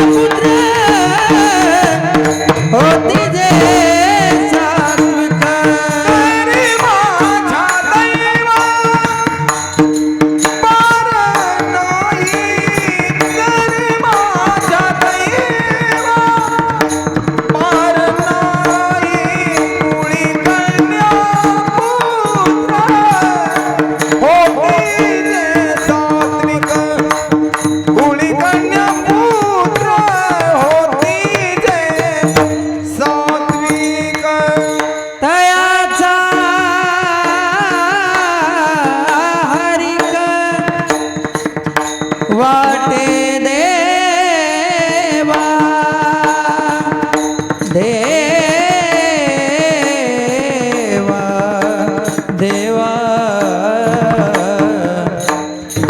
Thank you. तयाचा हरिक वाटे देवा देवा देवा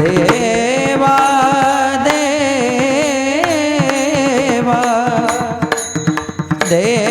देवा देवा देवा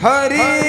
Hari